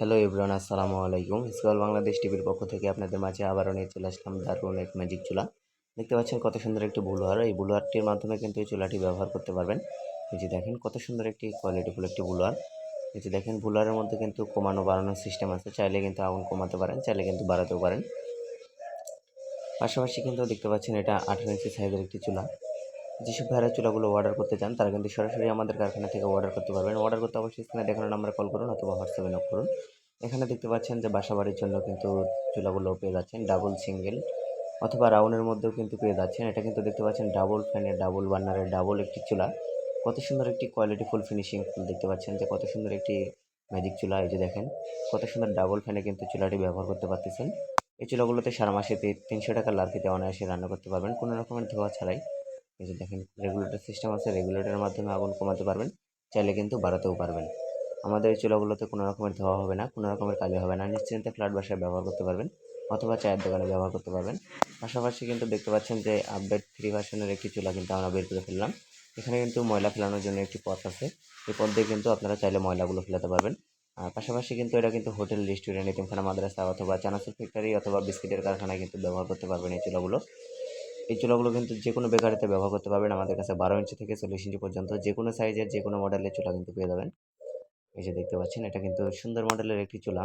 Hello everyone আসসালামু আলাইকুম scroll Bangladesh টিভির পক্ষ থেকে আপনাদের মাঝে আবারও নিয়ে চলে আসলাম দারুণ এক ম্যাজিক চুলা। দেখতে পাচ্ছেন কত সুন্দর একটি বুলোয়ার এই বুলোয়ারটির মাধ্যমে কিন্তু এই চুলাটি ব্যবহার করতে পারবেন। এই যে দেখেন কত সুন্দর একটি কোয়ালিটিফুল একটি বুলোয়ার এই যে দেখেন বুলোয়ারের মধ্যে কিন্তু কমানো, বাড়ানোর সিস্টেম আছে। চাইলে কিন্তু আগুন কমাতে পারেন, চাইলে কিন্তু বাড়াতেও পারেন। পাশাপাশি কিন্তু দেখতে পাচ্ছেন এটা আঠারো ইঞ্চি সাইজের একটি চুলা। যেসব ভাইয়েরা চুলাগুলো অর্ডার করতে চান, তারা কিন্তু সরাসরি আমাদের কারখানা থেকে অর্ডার করতে পারবেন। অর্ডার করতে অবশ্যই স্ক্রিনে দেখানো নাম্বারে কল করুন অথবা হোয়াটসঅ্যাপে নক করুন। এখানে দেখতে পাচ্ছেন যে বাসা বাড়ির জন্য কিন্তু চুলাগুলো পেয়ে যাচ্ছেন ডাবল সিঙ্গেল অথবা রাউন্ডের মধ্যেও কিন্তু পেয়ে যাচ্ছেন। এটা কিন্তু দেখতে পাচ্ছেন ডাবল ফ্যানের ডাবল বার্নারের ডাবল একটি চুলা। কত সুন্দর একটি কোয়ালিটি ফুল ফিনিশিং দেখতে পাচ্ছেন যে কত সুন্দর একটি ম্যাজিক চুলা। এই যে দেখেন, কত সুন্দর ডাবল ফ্যানে কিন্তু চুলাটি ব্যবহার করতে পারতেছেন। এই চুলাগুলোতে সারা মাসে তিনশো টাকা লার্কিতে অনায়াসে রান্না করতে পারবেন। কোনো রকমের ধোয়া ছাড়াই এই যে দেখেন রেগুলেটর সিস্টেম আছে রেগুলেটরের মাধ্যমে আগুন কমাতে পারবেন, চাইলে কিন্তু বাড়াতেও পারবেন। আমাদের এই চুলাগুলোতে কোনো রকমের ধোয়া হবে না, কোনো রকমের কালি হবে না, নিশ্চিন্তে ফ্ল্যাট বাসায় ব্যবহার করতে পারবেন, অথবা চায়ের দোকানে ব্যবহার করতে পারবেন। পাশাপাশি কিন্তু দেখতে পাচ্ছেন যে আপডেট থ্রি ভার্সনের একটি চুলা কিন্তু আমরা বের করে ফেললাম। এখানে কিন্তু ময়লা ফেলানোর জন্য একটি পথ আছে। এই পথ দিয়ে কিন্তু আপনারা চাইলে ময়লাগুলো ফেলাতে পারবেন। আর পাশাপাশি কিন্তু এটা কিন্তু হোটেল, রেস্টুরেন্ট, এতিমখানা, মাদ্রাসা অথবা চানাচুর ফ্যাক্টরি অথবা বিস্কিটের কারখানায় কিন্তু ব্যবহার করতে পারবেন এই চুলাগুলো। এই চুলাগুলো কিন্তু যে কোনো বেকারিতে ব্যবহার করতে পারবেন। আমাদের কাছে বারো ইঞ্চি থেকে চল্লিশ ইঞ্চি পর্যন্ত যে কোনো সাইজের যে কোনো মডেলের চুলা কিন্তু পেয়ে যাবেন। এই যে দেখতে পাচ্ছেন, এটা কিন্তু সুন্দর মডেলের একটি চুলা।